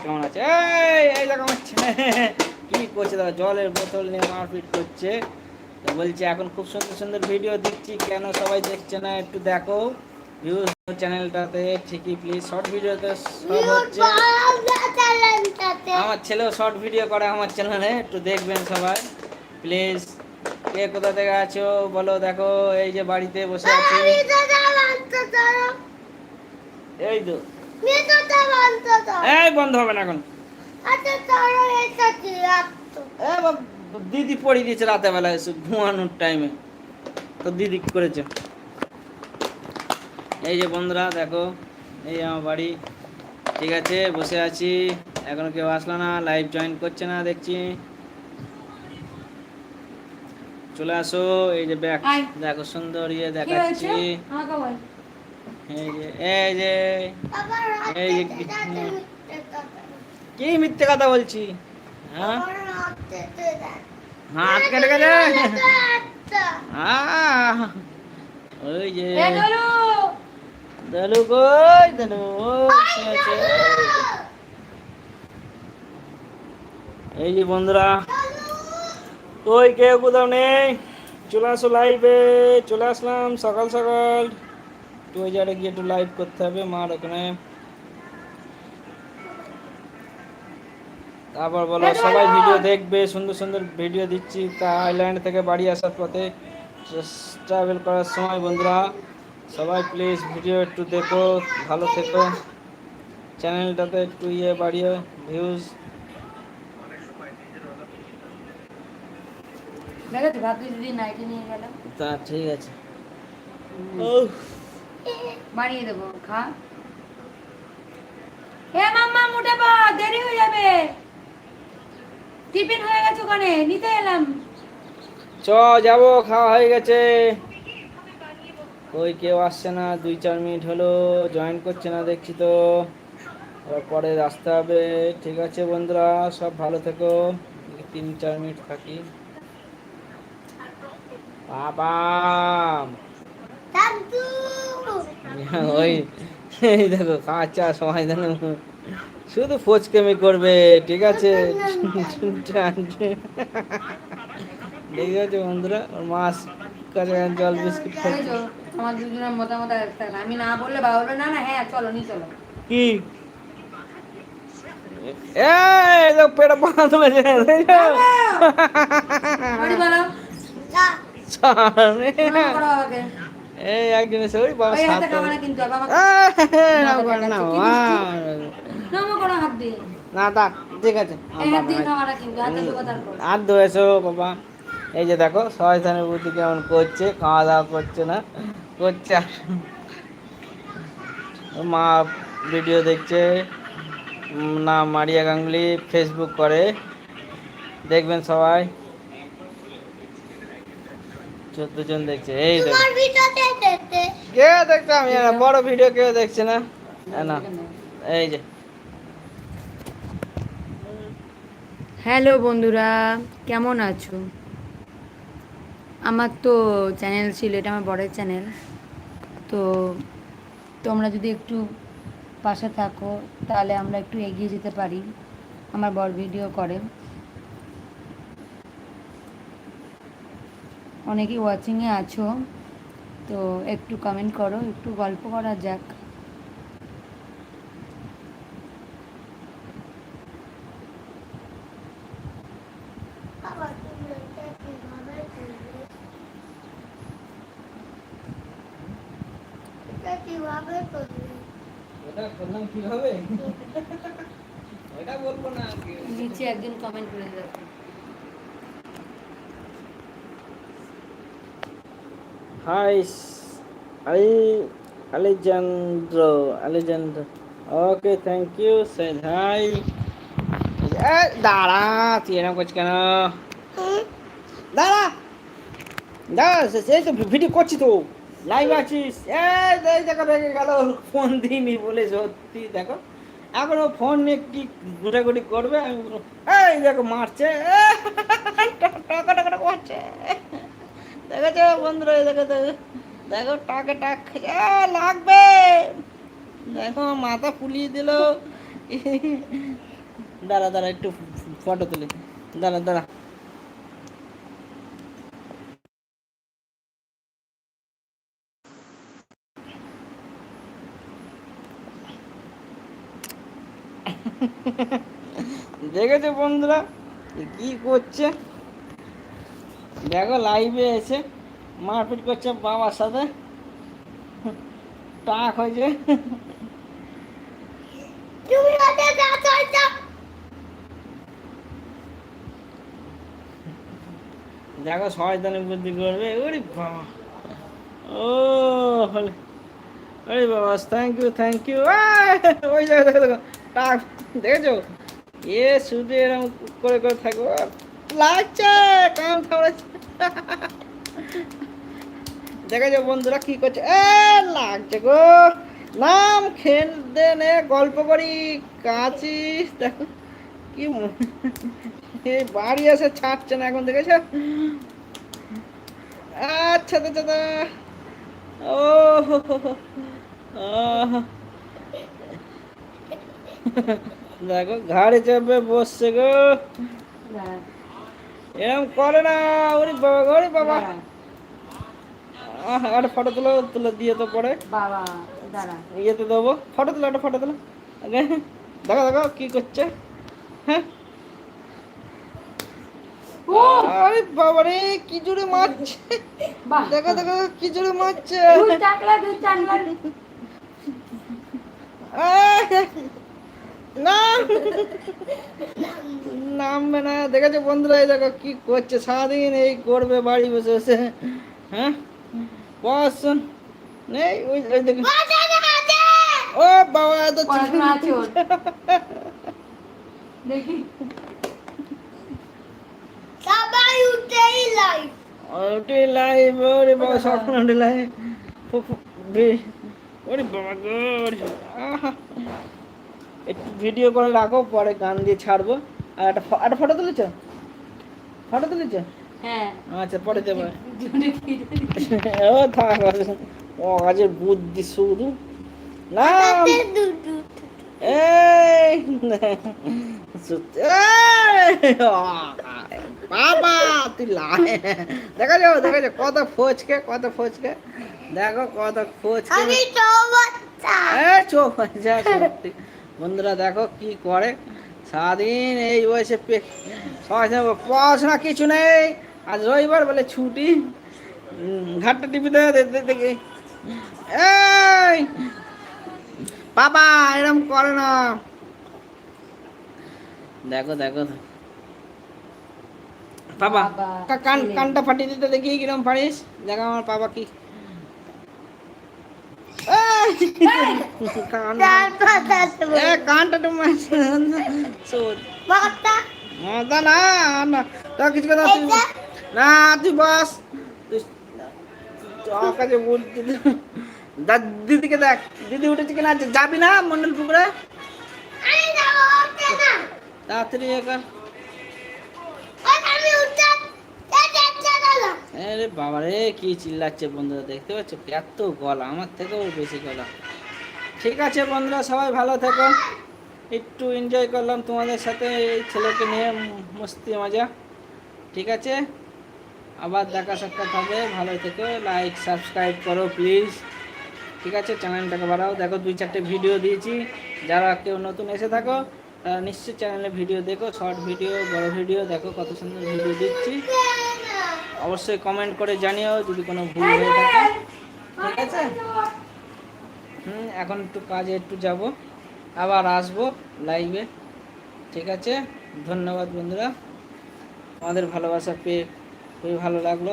কেমন আছে? এই দেখো আমার কি করছে? দাদা জলের বোতল নিয়ে মারপিট করছে। তো বলছে এখন খুব সুন্দর সুন্দর ভিডিও দিচ্ছি কেন সবাই দেখছে না? একটু দেখো। ভিউজ চ্যানেলটাতে ঠিকই প্লিজ শর্ট ভিডিওতে সব হচ্ছে। আমার ছেলেও শর্ট ভিডিও করে আমার চ্যানেলে একটু দেখবেন সবাই। প্লিজ কে কোথা থেকে আছো? বলো দেখো। এই যে বাড়িতে বসে আছি। এই তো। এই বন্ধ হবে না এখন। দিদি পড়িয়ে দিয়েছে রাতে বেলা এসে ঘুমানোর টাইমে তো দিদি করেছে? এই যে বন্ধুরা দেখো এই আমার বাড়ি। ঠিক আছে বসে আছি। এখনও কেউ আসলো না লাইভ জয়েন করছে না দেখছি। চলে আসো এই যে ব্যাগ দেখো সুন্দর ইয়ে দেখাচ্ছি। এই যে এই যে কি মিথ্যে কথা। বলছি? হ্যাঁ? হাত কেটে গেছে। ওই যে। দালু কই? দালু। এই যে বন্ধুরা ওই কেউ কোথাও নেই? চলে আসো লাইভে চলে আসলাম সকাল সকাল। জায়গায় গিয়ে একটু লাইভ করতে হবে। মার ওখানে। তারপর বলো সবাই ভিডিও দেখবে সুন্দর সুন্দর ভিডিও দিচ্ছি। আইল্যান্ড থেকে বাড়ি আসার পথে ট্রাভেল করার সময় বন্ধুরা। সবাই প্লিজ ভিডিও একটু দেখো ভালো থেকো। চ্যানেলটাতে একটু ইয়ে বাড়িয়ে ভিউজ তা ঠিক আছে। বানিয়ে দেবো, খা। হে মাম্মা উঠে পা, দেরি হয়ে যাবে। টিফিন হয়ে গেছে ওখানে, নিতে এলাম। চ, যাব, খাওয়া হয়ে গেছে। ওই কেউ আসছে না, দুই, চার মিনিট হলো জয়েন করছে না, দেখছি তো। পরে আসতে হবে। ঠিক আছে বন্ধুরা, সব ভালো থেকো। তিন, চার মিনিট থাকি। বাবা! ওই এই দেখো কাঁচা সময় দেন শুধু ফোচকেমি করবে ঠিক আছে? ঠিক আছে বন্ধুরা ওর মাছ কাছে জল বিস্কিট আমার দুজনের মতামত আমি না বললে বাবা বলবে না না হ্যাঁ চলো নি চলো। কি? এই? এই একজন এসে ওই বাবা না কিন্তু বাবা না হাত দিয়ে। না তা ঠিক আছে। হাত ধুয়েছো বাবা। এই যে দেখো শয়তানের বুদ্ধি কেমন করছে খাওয়া দাওয়া করছে না? করছে মা ভিডিও দেখছে না মারিয়া গাঙ্গুলি ফেসবুক করে। দেখবেন সবাই। চোদ্দ জন দেখছে এই দেখো। কেউ দেখছে আমি না, বড় ভিডিও কেউ দেখছে না, না এই যে। হ্যালো বন্ধুরা কেমন আছো? আমার তো চ্যানেল ছিল এটা আমার বড়ের চ্যানেল তো তোমরা যদি একটু পাশে থাকো তাহলে আমরা একটু এগিয়ে যেতে পারি। আমার বড় ভিডিও করে। অনেকেই ওয়াচিংয়ে আছো। তো একটু কমেন্ট করো একটু গল্প করা যাক। নিচে একজন কমেন্ট করে দেখো Hi, Ali Alejandro. Alejandro. Okay, thank you. Said hi. এ, দাঁড়া তুই এরকম করছিস কেন দাঁড়া দাঁড়া সেই তো ভিডিও করছি তো লাইভ আছিস এই এই দেখো রেখে গেল ফোন দিইনি বলে সত্যি দেখো এখনও ফোন নিয়ে কি ঘুটাঘুটি করবে আমি এই দেখো মারছে টাকা টাকা টাকা মারছে দেখেছ বন্ধুরা এই দেখো দেখো দেখো টাকে টাক খেয়ে- এ, লাগবে দেখো মাথা ফুলিয়ে দিল দাঁড়া দাঁড়া একটু ফটো তুলি দাঁড়া দাঁড়া দেখেছ বন্ধুরা এ কি করছে দেখো লাইভে এসে মারপিট করছে বাবার সাথে। টাক হয়েছে। দেখো শয়তানের বুদ্ধি করবে। ওরে বাবা। ও হলে। ওরে বাবা থ্যাংক ইউ থ্যাংক ইউ ওই দেখো দেখো দেখো টাক। দেখেছ? এ শুধু এরকম করে করে থাকব লাগছে কাম খাওয়াচ্ছে দেখেছ বন্ধুরা কি করছে। এ, লাগছে গো। নাম খেলতে নে গল্প করি কাঁচিস দেখো কি বাড়ি এসে ছাড়ছে না এখন, দেখেছ? আচ্ছা আচ্ছা আচ্ছা ও। দেখো, ঘাড়ে চাপে বসছে গো। এরকম করে না ওরে বাবা ওরে বাবা। একটা ফটো তুলো তুলে দিয়ে তো পরে। বাবা দাঁড়া। ইয়েতে দেবো। ফটো তুলো একটা ফটো তুলো। আগে দেখো দেখো কি করছে। হ্যাঁ। আরে বাবা রে কি জোরে মারছে। দেখো দেখো কি জোরে মারছে! না। নামবে না। দেখেছ বন্ধুরা এই দেখো কি করছে? সারাদিন এই করবে বাড়ি বসে বসে। হ্যাঁ? পড়াশোন নেই ওই ওই দেখো ও বাবা এত দেখি। সবাই উঠেই লাইভ ওটি লাইভ ওরে বাবা লাইভ ওরে বাবা গো একটু ভিডিও করে রাখো পরে গান দিয়ে ছাড়বো। আর একটা একটা ফটো তুলেছ? ফটো তুলেছ? হ্যাঁ। আচ্ছা পরে দেবো। ও থাক ও কাজের বুদ্ধি শুধু। না এই বাবা তুই দেখা যাও দেখা যাও কত ফচকে কত ফচকে। দেখো কত ফচকে। আমি এ বন্ধুরা দেখো কি করে। সারাদিন এই বয়সে পড়াশোনা কিছু নেই। আজ রবিবার বলে ছুটি। ঘাটটা টিপি দে দে- দে- দেখি। এই! বাবা এরম করে না। দেখো দেখো। বাবা কান কানটা ফাটিয়ে দিতে দেখি কিরম পারিস। দেখো আমার বাবা কি এই! কান চার পাতা এ কানটা তো শোন মাতা মজা না না তো কিছু কথা তুই এটা? না তুই বস তুই তোর কাছে বলছি দা- দিদিকে দেখ দিদি উঠেছে কিনা যাবি না মন্ডল পুকুরে আমি যাব উঠতে না তাড়াতাড়ি আরে বাবা রে, কি চিল্লাচ্ছে বন্ধুরা, দেখতে পাচ্ছ? এত গলা, আমার থেকেও বেশি গলা। ঠিক আছে বন্ধুরা, সবাই ভালো থেকো। একটু এনজয় করলাম তোমাদের সাথে, এই ছেলেকে নিয়ে মস্তি মজা। ঠিক আছে? আবার দেখা সাক্ষাৎ হবে। ভালো থেকো লাইক সাবস্ক্রাইব করো প্লিজ ঠিক আছে, চ্যানেলটাকে বাড়াও। দেখো, দুই চারটে ভিডিও দিয়েছি। যারা কেউ নতুন এসে থাকো, তারা নিশ্চয়ই চ্যানেলে ভিডিও দেখো। শর্ট ভিডিও বড় ভিডিও দেখো কত সুন্দর ভিডিও দিচ্ছি। অবশ্যই কমেন্ট করে জানিও যদি কোনো ভুল হয়ে থাকে। ঠিক আছে? হুম, এখন একটু কাজে একটু যাব, আবার আসব লাইভে ঠিক আছে? ধন্যবাদ বন্ধুরা। আমাদের ভালোবাসা পেয়ে খুবই ভালো লাগল।